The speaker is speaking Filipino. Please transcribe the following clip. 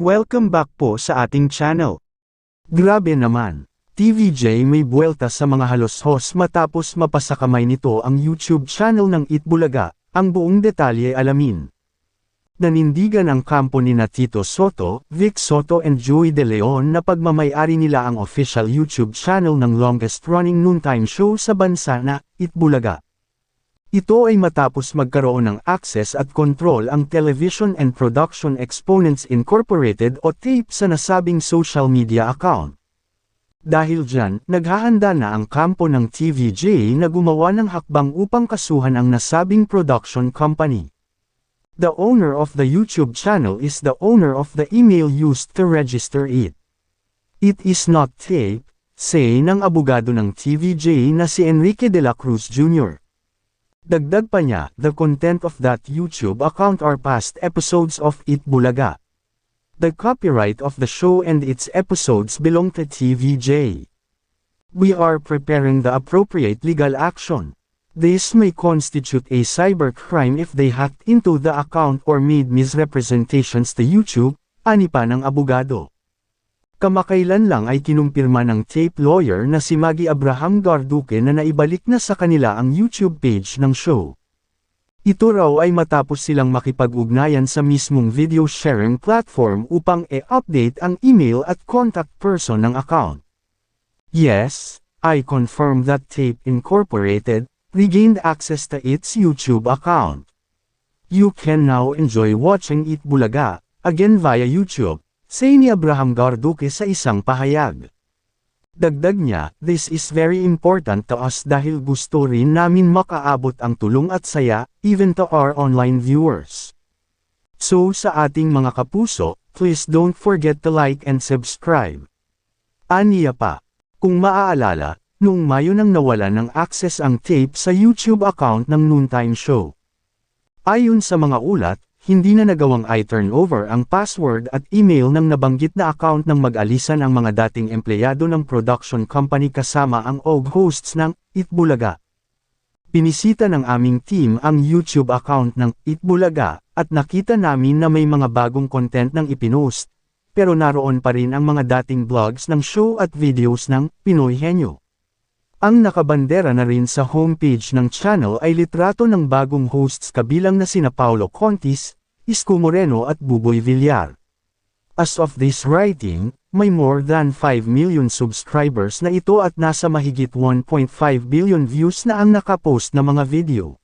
Welcome back po sa ating channel. Grabe naman, TVJ may buwelta sa mga halos-hos matapos mapasakamay nito ang YouTube channel ng Itbulaga, ang buong detalye alamin. Nanindigan ang kampo ni na Tito Soto, Vic Soto and Joey De Leon na pagmamayari nila ang official YouTube channel ng longest-running noontime show sa bansa na Itbulaga. Ito ay matapos magkaroon ng access at control ang Television and Production Exponents Incorporated o TAPE sa nasabing social media account. Dahil dyan, naghahanda na ang kampo ng TVJ na gumawa ng hakbang upang kasuhan ang nasabing production company. The owner of the YouTube channel is the owner of the email used to register it. It is not tape, say ng abogado ng TVJ na si Enrique de la Cruz Jr. Dagdag pa niya, the content of that YouTube account are past episodes of It Bulaga. The copyright of the show and its episodes belong to TVJ. We are preparing the appropriate legal action. This may constitute a cybercrime if they hacked into the account or made misrepresentations to YouTube, ani pa ng abogado. Kamakailan lang ay kinumpirma ng tape lawyer na si Maggie Abraham Garduque na naibalik na sa kanila ang YouTube page ng show. Ito raw ay matapos silang makipag-ugnayan sa mismong video sharing platform upang e-update ang email at contact person ng account. Yes, I confirm that Tape Incorporated regained access to its YouTube account. You can now enjoy watching It Bulaga, again via YouTube, say ni Abraham Garduque sa isang pahayag. Dagdag niya, this is very important to us dahil gusto rin namin makaabot ang tulong at saya, even to our online viewers. So sa ating mga kapuso, please don't forget to like and subscribe. Aniya pa, kung maaalala, noong Mayo nang nawala ng access ang tape sa YouTube account ng Noontime Show. Ayon sa mga ulat, hindi na nagawang i-turnover ang password at email ng nabanggit na account ng mag-alisan ang mga dating empleyado ng production company kasama ang OG hosts ng Itbulaga. Pinisita ng aming team ang YouTube account ng Itbulaga at nakita namin na may mga bagong content ng ipinost, pero naroon pa rin ang mga dating vlogs ng show at videos ng Pinoy Henyo. Ang nakabandera na rin sa homepage ng channel ay litrato ng bagong hosts kabilang na sina Paulo Contis, Isko Moreno at Buboy Villar. As of this writing, may more than 5 million subscribers na ito at nasa mahigit 1.5 billion views na ang nakapost na mga video.